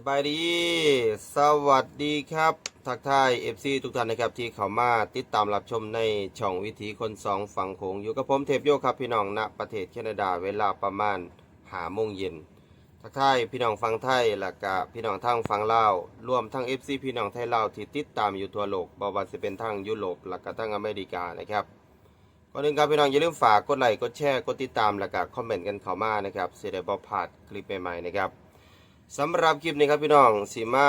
สบายดี สวัสดีครับ ทักทาย FC ทุกท่านนะครับที่เข้ามาติดตามรับชมในช่องวิถีคนสองฝั่งโขงอยู่กับผมเทพโยครับพี่น้องณประเทศแคนาดาเวลาประมาณหาโมงเย็น ทักทายพี่น้องฟังไทยและกะพี่น้องทางฟังลาวรวมทั้ง FC พี่น้องไทยลาวที่ติดตามอยู่ทั่วโลกบ่ว่าจะเป็นทางยุโรปและก็ทางอเมริกานะครับก่อนอื่นครับพี่น้องอย่าลืมฝากกดไลค์กดแชร์กดติดตามและก็คอมเมนต์กันเข้ามานะครับเสียดายบ่พลาดคลิปใหม่ๆนะครับ สำหรับคลิปนี้ครับพี่น้องสีมา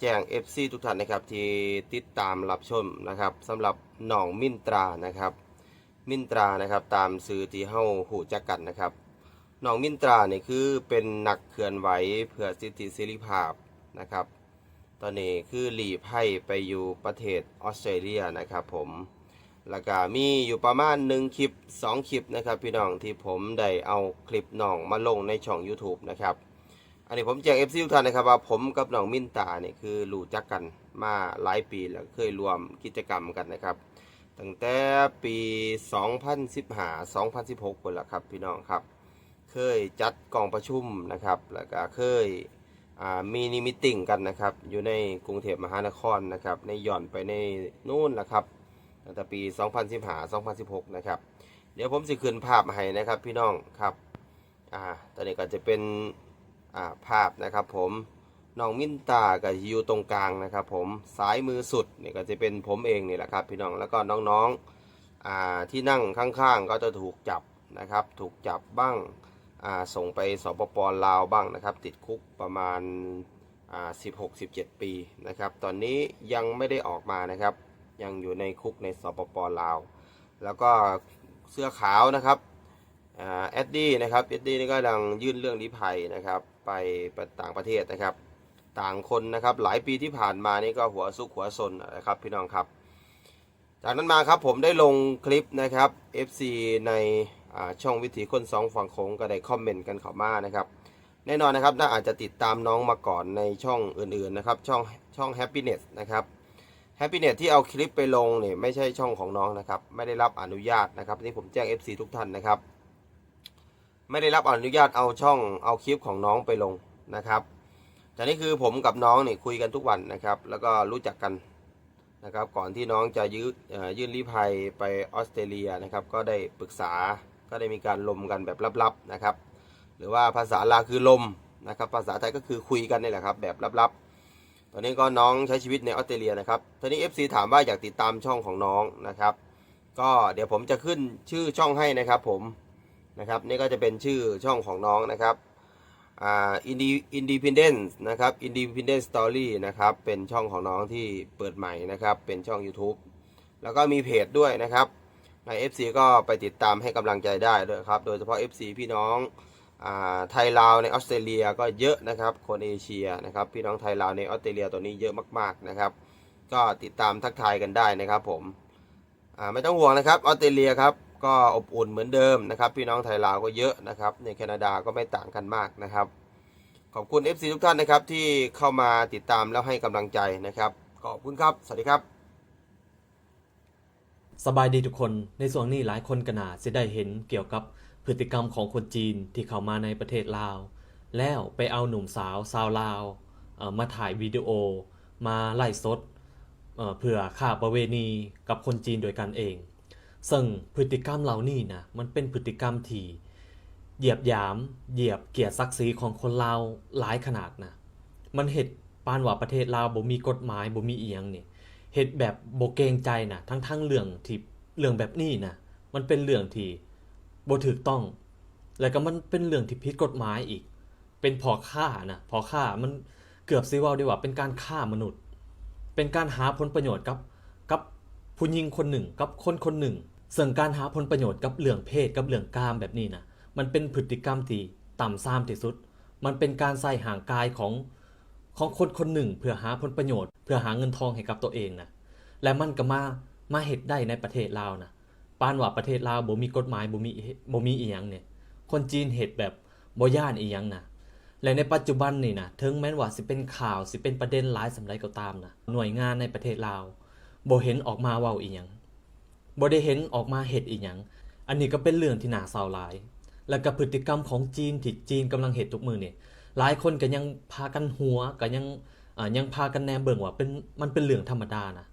แจ้ง FC ทุกท่านนะครับที่ติดตามรับชมนะครับสำหรับหนองมินตรานะครับมินตรานะครับตามสื่อที่เฮาหูจักกันนะครับหนองมินตราเนี่ยคือเป็นนักเคลื่อนไหวเพื่อสิทธิเสรีภาพนะครับ ตอนนี้คือหลีภัยไปอยู่ประเทศออสเตรเลียนะครับผมแล้วก็มีอยู่ประมาณหนึ่งคลิป 2 คลิปนะครับพี่น้องที่ผมได้เอาคลิปน้องมาลงในช่อง YouTube นะครับ อันนี้ผมแจ้ง FC ทุกท่านนะครับว่าผมกับน้องมินตาเนี่ยคือรู้จักกันมาหลายปีแล้วเคยรวมกิจกรรมกันนะครับ ตั้งแต่ปี 2015 2016คนละครับพี่น้องครับ เคยจัดกองประชุมนะครับ แล้วก็เคยมีนิมิตติ้งกันนะครับ อยู่ในกรุงเทพมหานครนะครับ ในย่อนไปในนู่นนะครับตั้งแต่ปี 2015 2016 นะครับ เดี๋ยวผมสิคืนภาพมาให้นะครับพี่น้องครับ อ่า ตอนนี้ก็จะเป็น ภาพนะครับผมน้องมินตาก็อยู่ตรงกลางนะครับผมซ้ายมือสุดเนี่ยก็จะเป็นผมเองนี่แหละครับพี่น้องแล้วก็น้องๆที่นั่งข้างๆ ก็จะถูกจับนะครับถูกจับบ้างาส่งไปสปปลาวบ้างนะครับ ติดคุกประมาณ 16-17 ปีนะครับ ตอนนี้ยังไม่ได้ออกมานะครับ ยังอยู่ในคุกในสปปลาว แล้วก็เสื้อขาวนะครับอแอดดี้นะครับแอดดี้นี่ก็กำลังยื่นเรื่องลี้ภัยนะครับ ไปต่างประเทศนะครับ ต่างคนนะครับหลายปีที่ผ่านมานี่ก็หัวซุกหัวซนนะครับพี่น้องครับ จากนั้นมาครับผมได้ลงคลิปนะครับ FC ในช่องวิถีคนสองฝั่งโขงก็ได้คอมเมนต์กันเข้ามานะครับแน่นอนนะครับน่าอาจจะติดตามน้องมาก่อนในช่องอื่นๆนะครับช่องช่อง Happiness นะครับแฮปปี้เน็ตที่เอาคลิปไปลงเนี่ยไม่ใช่ช่องของน้องนะครับ ไม่ได้รับอนุญาตนะครับนี่ผมแจ้ง FC ทุกท่านนะครับ ไม่ได้รับอนุญาตเอาช่องเอาคลิปของน้องไปลงนะครับจากนี้คือผมกับน้องเนี่ยคุยกันทุกวันนะครับ แล้วก็รู้จักกันนะครับ ก่อนที่น้องจะยืดเอ่อยื่นลี้ภัยไปออสเตรเลียนะครับ ก็ได้ปรึกษาก็ได้มีการลมกันแบบลับๆนะครับ หรือว่าภาษาลาคือลมนะครับ ภาษาไทยก็คือคุยกันนี่แหละครับ แบบลับๆ ตอนนี้ก็น้องใช้ชีวิตในออสเตรเลียนะครับทีนี้ FC ถามว่าอยากติดตามช่องของน้องนะครับ ก็เดี๋ยวผมจะขึ้นชื่อช่องให้นะครับ ผม นะครับนี่ก็จะเป็นชื่อช่องของน้องนะครับอ่า Indi Independence นะครับ Independent Story นะครับเป็นช่องของน้องที่เปิดใหม่นะครับเป็นช่อง YouTube แล้วก็มีเพจด้วยนะครับใน FC ก็ไปติดตามให้กำลังใจได้ด้วยครับโดยเฉพาะ FC พี่น้องอ่าไทยลาวในออสเตรเลียก็เยอะนะครับคนเอเชียนะครับพี่น้องไทยลาวในออสเตรเลียตัวนี้เยอะมากๆนะครับ ก็ติดตามทักทายกันได้นะครับผมอ่าไม่ต้องห่วงนะครับออสเตรเลียครับ ก็อบอุ่นเหมือนเดิมนะครับ พี่น้องไทยลาวก็เยอะนะครับในแคนาดาก็ไม่ต่างกันมากนะครับ ขอบคุณ FC ทุกท่านนะครับที่เข้ามาติดตามแล้วให้กำลังใจนะครับ ขอบคุณครับสวัสดีครับ สบายดีทุกคน ในส่วนนี้หลายคนก็น่าจะได้เห็นเกี่ยวกับพฤติกรรมของคนจีนที่เข้ามาในประเทศลาว แล้วไปเอาหนุ่มสาวสาวลาวมาถ่ายวิดีโอ มาไล่สดเอ่อเพื่อค่าประเวณีกับคนจีนโดยกันเอง ซึ่งพฤติกรรมเหล่านี้นะมันเป็นพฤติกรรมที่เหยียบยาม เหยียบเกียรติศักดิ์ศรีของคนลาวหลายขนาดนะมันเห็ดปานว่าประเทศลาวบ่มีกฎหมายบ่มีอียังนี่เฮ็ดแบบบ่เกรงใจนะทั้งทั้งๆเรื่องที่เรื่องแบบนี้นะมันเป็นเรื่องที่บ่ถูกต้อง แล้วก็มันเป็นเรื่องที่ผิดกฎหมายอีก เป็นพอฆ่านะพอฆ่ามันเกือบสิว้าได้ว่าเป็นการฆ่ามนุษย์ เป็นการหาผลประโยชน์กับกับผู้หญิงคนหนึ่งกับคนคนหนึ่ง ซึ่งการหาผลประโยชน์กับเรื่องเพศกับเรื่องกามแบบนี้นะมันเป็นพฤติกรรมที่ต่ำทรามที่สุด มันเป็นการใส่ห่างกายของของคนคนหนึ่ง เพื่อหาผลประโยชน์ เพื่อหาเงินทองให้กับตัวเองนะและมันก็มามาเฮ็ดได้ในประเทศลาวนะปานว่าประเทศลาวบ่มีกฎหมายบ่มีบ่มีอีหยังเนี่ยคนจีนเฮ็ดแบบบ่ย่านอีหยังนะและในปัจจุบันนี่นะถึงแม้ว่าสิเป็นข่าวสิเป็นประเด็นหลายสำใดก็ตามนะหน่วยงานในประเทศลาวบ่เห็นออกมาเว้าอีหยัง บ่ได้เห็นออกมาเฮ็ดอีหยัง อันนี้ก็เป็นเรื่องที่น่าเศร้าหลาย และกับพฤติกรรมของจีนที่จีนกำลังเฮ็ดทุกมือนี่หลายคนก็ยังพากันหัวก็ยังอ่ายังพากันแนมเบิ่งว่าเป็นมันเป็นเรื่องธรรมดานะ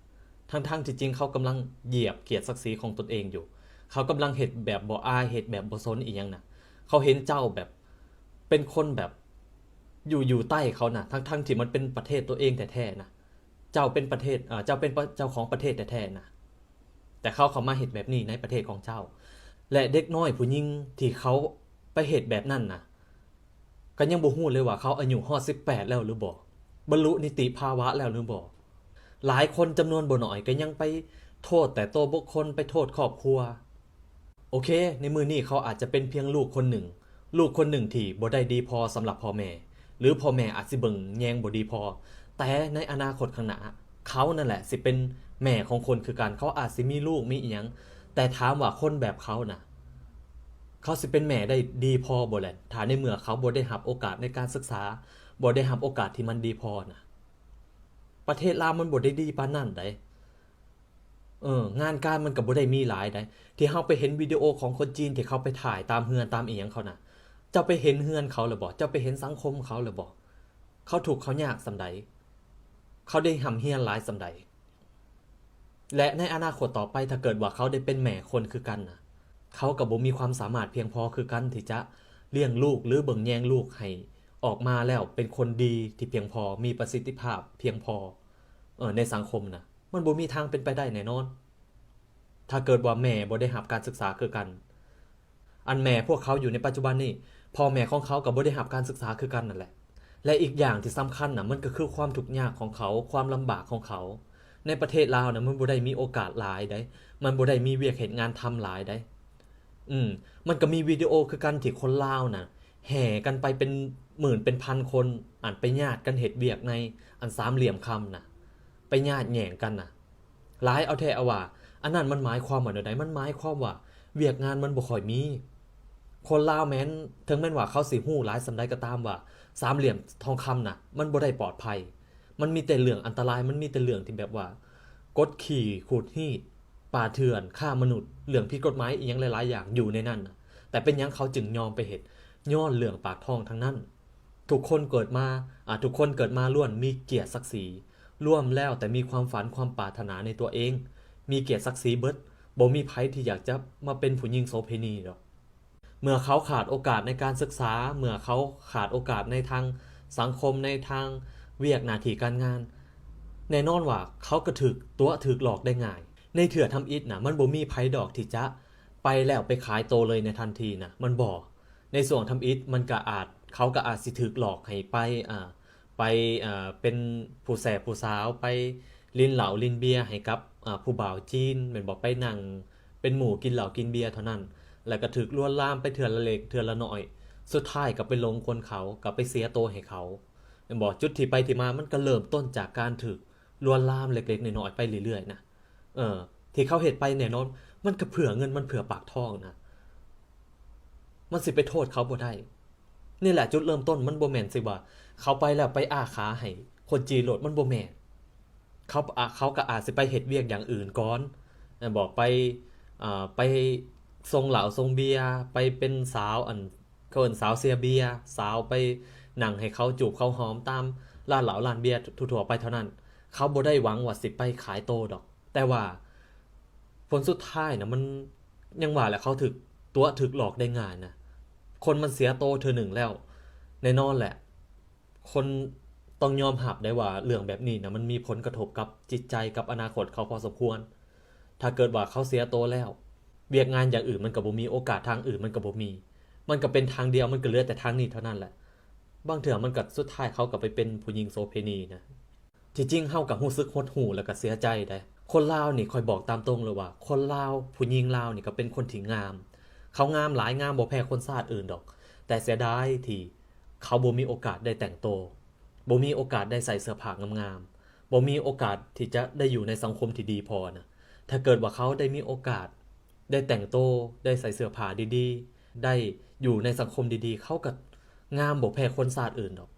ทั้งๆที่จริงเขากำลังเหยียบเกียรติศักดิ์ศรีของตนเองอยู่ เขากำลังเฮ็ดแบบบ่อายเฮ็ดแบบบ่สนอีหยังนะเขาเห็นเจ้าแบบเป็นคนแบบอยู่อยู่ใต้เขานะทั้งๆที่มันเป็นประเทศตัวเองแท้ๆนะเจ้าเป็นประเทศอ่าเจ้าเป็นเจ้าของประเทศแท้ๆนะ แต่เขาเขามาเฮ็ดแบบนี้ในประเทศของเจ้า และเด็กน้อยผู้หญิงที่เขาไปเฮ็ดแบบนั้นนะก็ยังบ่ฮู้เลยว่าเขาอายุฮอด18 แล้วหรือบ่บรรลุนิติภาวะแล้วหรือบ่หลายคนจำนวนบ่น้อยก็ยังไปโทษแต่ตัวบุคคลไปโทษครอบครัว โอเค ในมือนี้เขาอาจจะเป็นเพียงลูกคนหนึ่ง ลูกคนหนึ่งที่บ่ได้ดีพอสำหรับพ่อแม่ หรือพ่อแม่อาจสิเบิ่งแยงบ่ดีพอ แต่ในอนาคตข้างหน้าเขานั่นแหละสิเป็น แม่ของคนคือการเขาอาจสิมีลูกมีอีหยังแต่ถามว่าคนแบบเขาน่ะ เขาสิเป็นแม่ได้ดีพอบ่แหละถ้าในเมื่อเขาบ่ได้รับโอกาสในการศึกษาบ่ได้รับโอกาสที่มันดีพอน่ะ ประเทศลาวมันบ่ได้ดีปานนั้นได้เอองานการมันก็บบ่ได้มีหลายได้ที่เฮาไปเห็นวิดีโอของคนจีนที่เขาไปถ่ายตามเฮือนตามอีหยังเขาน่ะเจ้าไปเห็นเฮือนเขาหรือบ่เจ้าไปเห็นสังคมเขาหรือบ่เขาถูกเขายากสำใดเขาได้หำเฮียนหลายสำใด และในอนาคตต่อไปถ้าเกิดว่าเขาได้เป็นแม่คนคือกันน่ะเขากับบ่มีความสามารถเพียงพอคือกันที่จะเลี้ยงลูกหรือเบิ่งแยงลูกให้ออกมาแล้วเป็นคนดีที่เพียงพอมีประสิทธิภาพเพียงพอเออในสังคมนะมันบ่มีทางเป็นไปได้แน่นอน ถ้าเกิดว่าแม่บ่ได้รับการศึกษาคือกัน อันแม่พวกเขาอยู่ในปัจจุบันนี้พ่อแม่ของเขากับบ่ได้รับการศึกษาคือกันนั่นแหละ และอีกอย่างที่สำคัญน่ะมันก็คือความทุกข์ยากของเขาความลำบากของเขา ในประเทศลาวน่ะมันบ่ได้มีโอกาสหลายได้มันบ่ได้มีเวียกเฮ็ดงานทำหลายได้อืมมันก็มีวิดีโอคือกันที่คนลาวน่ะแห่กันไปเป็นหมื่นเป็นพันคนอ่านไปญาติกันเฮ็ดเวียกในอันสามเหลี่ยมคำน่ะไปญาติแหย่งกันน่ะหลายเอาแท้เอาว่า อันนั้นมันหมายความว่าเดี๋ยวใดมันหมายความว่า เวียกงานมันบ่ค่อยมี คนลาวแม้นถึงแม้นว่าเขาสิฮู้หลายสำใดก็ตามว่า สามเหลี่ยมทองคำน่ะมันบ่ได้ปลอดภัย มันมีแต่เรื่องอันตราย มันมีแต่เรื่องที่แบบว่ากดขี่ขูดหีดป่าเถื่อนฆ่ามนุษย์เรื่องผิดกฎหมายอีหยังหลายๆอย่างอยู่ในนั้นแต่เป็นยังเขาจึงยอมไปเฮ็ดย้อนเรื่องปากทองทั้งนั้น ทุกคนเกิดมาอ่าทุกคนเกิดมาล้วนมีเกียรติศักดิ์ศรีร่วมแล้วแต่มีความฝันความปรารถนาในตัวเอง มีเกียรติศักดิ์ศรีเบิดบ่มีไผที่อยากจะมาเป็นผู้หญิงโสเภณีหรอกเมื่อเขาขาดโอกาสในการศึกษา เมื่อเขาขาดโอกาสในทางสังคมในทาง เวียกหน้าที่การงาน แน่นอนว่าเขาก็ถึกตัวถึกหลอกได้ง่าย ในเถื่อทำอิฐนะมันบ่มีไผดอกที่จะไปแล้วไปขายโตเลยในทันทีนะมันบ่ในส่วนทำอิฐมันก็อาจเขาก็อาจสิถึกหลอกให้ไปอ่าไปอ่าเป็นผู้แสบผู้สาวไปลินเหล้าลินเบียร์ให้กับอ่าผู้บ่าวจีนแม่นบ่ไปนั่งเป็นหมู่กินเหล้ากินเบียร์เท่านั้น แล้วก็ถึกลวนลามไปเถื่อละเล็กเถื่อละน้อย สุดท้ายก็ไปลงคนเขาก็ไปเสียโตให้เขา บอกจุดที่ไปที่มามันก็เริ่มต้นจากการถึกลวนลามเล็กๆน้อยๆไปเรื่อยๆนะเออ ที่เขาเห็ดไปแน่นอนมันก็เผื่อเงินมันเผื่อปากท้องนะมันสิไปโทษเขาบ่ได้นี่แหละจุดเริ่มต้นมันบ่แม่นสิว่าเขาไปแล้วไปอาขาให้คนจีนโหลดมันบ่แม่นเขาเขาก็อาจสิไปเฮ็ดเวียกอย่างอื่นก่อนบอกไปอ่าไปทรงเหล่าทรงเบียไปเป็นสาวอันเขาเอิ้นสาวเสียเบียสาวไป นั่งให้เขาจูบเขาหอมตามร้านเหลาร้านเบียร์ทั่วๆไปเท่านั้น เขาบ่ได้หวังว่าสิไปขายโตดอก แต่ว่าผลสุดท้ายนะมันยังว่าแหละเขาถึกตัวถึกหลอกได้ง่ายนะคนมันเสียโตเธอหนึ่งแล้วแน่นอนแหละ คนต้องยอมหับได้ว่าเรื่องแบบนี้นะมันมีผลกระทบกับจิตใจกับอนาคตเขาพอสมควร ถ้าเกิดว่าเขาเสียโตแล้วเวียกงานอย่างอื่นมันก็บ่มีโอกาสทางอื่นมันก็บ่มี มันก็เป็นทางเดียวมันก็เหลือแต่ทางนี้เท่านั้นแหละ บางเถื่อมันก็สุดท้ายเขาก็ไปเป็นผู้หญิงโสเภณีนะที่จริงเฮากับรู้สึกหดหู่แล้วก็เสียใจได้คนลาวนี่คอยบอกตามตรงเลยว่า คนลาวผู้หญิงลาวนี่ก็เป็นคนที่งาม เขางามหลายงามบ่แพ้คนชาติอื่นดอก แต่เสียดายที่เขาบ่มีโอกาสได้แต่งโตวบ่มีโอกาสได้ใส่เสื้อผ้างามๆบ่มีโอกาสที่จะได้อยู่ในสังคมที่ดีพอนะถ้าเกิดว่าเขาได้มีโอกาส ได้แต่งโตวได้ใส่เสื้อผ้าดีๆ ได้อยู่ในสังคมดีๆ เขาก็ งามบ่แพ้คนศาสตร์อื่นดอก